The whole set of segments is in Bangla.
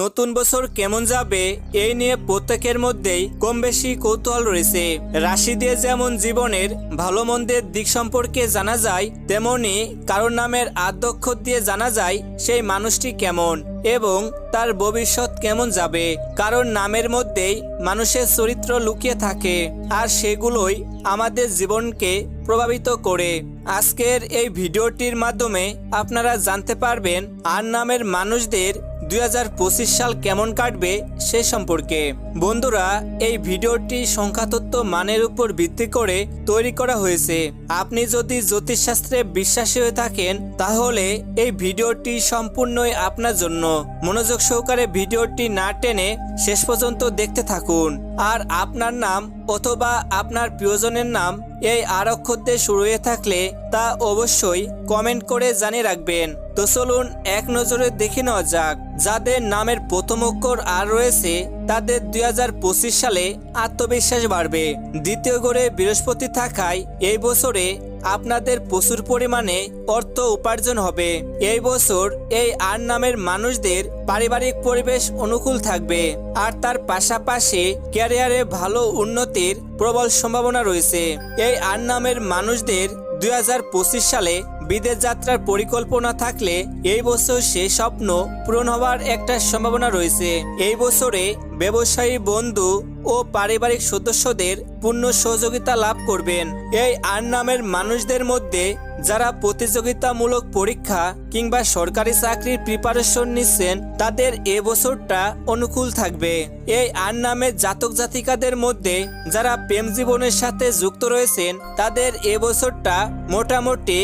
নতুন বছর কেমন যাবে এই নিয়ে প্রত্যেকের মধ্যেই কম বেশি কৌতূহল রয়েছে। রাশি দিয়ে যেমন জীবনের ভালো মন্দের দিক সম্পর্কে জানা যায়, তেমনি কারোর নামের আদ্যক্ষর দিয়ে জানা যায় সেই মানুষটি কেমন এবং তার ভবিষ্যৎ কেমন যাবে। কারণ নামের মধ্যেই মানুষের চরিত্র লুকিয়ে থাকে আর সেগুলোই আমাদের জীবনকে প্রভাবিত করে। আজকের এই ভিডিওটির মাধ্যমে আপনারা জানতে পারবেন, আর নামের মানুষদের দুই হাজার পঁচিশ সাল কেমন কাটবে সে সম্পর্কে। বন্ধুরা, এই ভিডিওটি সংখ্যাতত্ত্ব মানের উপর ভিত্তি করে তৈরি করা হয়েছে। আপনি যদি জ্যোতিষশাস্ত্রে বিশ্বাসী হয়ে থাকেন, তাহলে এই ভিডিওটি সম্পূর্ণই আপনার জন্য। মনোযোগ সহকারে ভিডিওটি না টেনে শেষ পর্যন্ত দেখতে থাকুন। আর আপনার নাম অথবা আপনার প্রিয়জনের নাম এই আর অক্ষর দিয়ে শুরু হয়ে থাকলে তা অবশ্যই কমেন্ট করে জানিয়ে রাখবেন। তো চলুন এক নজরে দেখে নেওয়া যাক, যাদের নামের প্রথম অক্ষর আর রয়েছে, তাদের দুই হাজার পঁচিশ সালে আত্মবিশ্বাস বাড়বে। দ্বিতীয় গড়ে বৃহস্পতি থাকায় এই বছরে আপনাদের প্রচুর পরিমাণে অর্থ উপার্জন হবে। এই বছর এই আর নামের মানুষদের পারিবারিক পরিবেশ অনুকূল থাকবে, আর তার পাশাপাশি ক্যারিয়ারে ভালো উন্নতির প্রবল সম্ভাবনা রয়েছে। এই আর নামের মানুষদের দুই হাজার পঁচিশ সালে বিদেশ যাত্রার পরিকল্পনা থাকলে এই বছর সে স্বপ্ন পূরণ হওয়ার একটা সম্ভাবনা রয়েছে। এই বছরে ব্যবসায়ী, বন্ধু ও পারিবারিক সদস্যদের পূর্ণ সহযোগিতা লাভ করবেন। এই আর নামের মানুষদের মধ্যে যারা প্রতিযোগিতামূলক পরীক্ষা কিংবা সরকারি চাকরির প্রিপারেশন নিচ্ছেন, তাদের এ বছরটা অনুকূল থাকবে। এই আর নামের জাতক জাতিকাদের মধ্যে যারা প্রেম জীবনের সাথে যুক্ত রয়েছেন, তাদের এ বছরটা মোটামুটি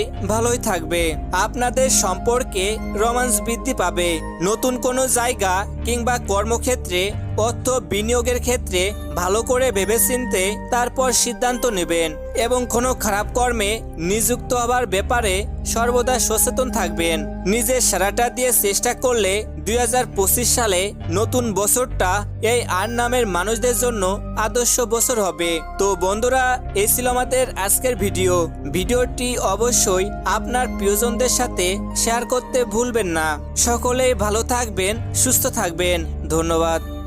ভালোই থাকবে। আপনাদের সম্পর্কে রোমান্স বৃদ্ধি পাবে। নতুন কোনো জায়গা কিংবা কর্মক্ষেত্রে, অর্থ বিনিয়োগের ক্ষেত্রে ভালো করে ভেবেচিন্তে তারপর সিদ্ধান্ত নেবেন এবং কোনো খারাপ কর্মে নিযুক্ত হবার ব্যাপারে সর্বদা সচেতন থাকবেন। নিজের সারাটা দিয়ে চেষ্টা করলে দুই হাজার পঁচিশ সালে নতুন বছরটা এই আর নামের মানুষদের জন্য আদর্শ বছর হবে। তো বন্ধুরা, এই ছিল আমাদের আজকের ভিডিও। ভিডিওটি অবশ্যই আপনার প্রিয়জনদের সাথে শেয়ার করতে ভুলবেন না। সকলেই ভালো থাকবেন, সুস্থ থাকবেন। ধন্যবাদ।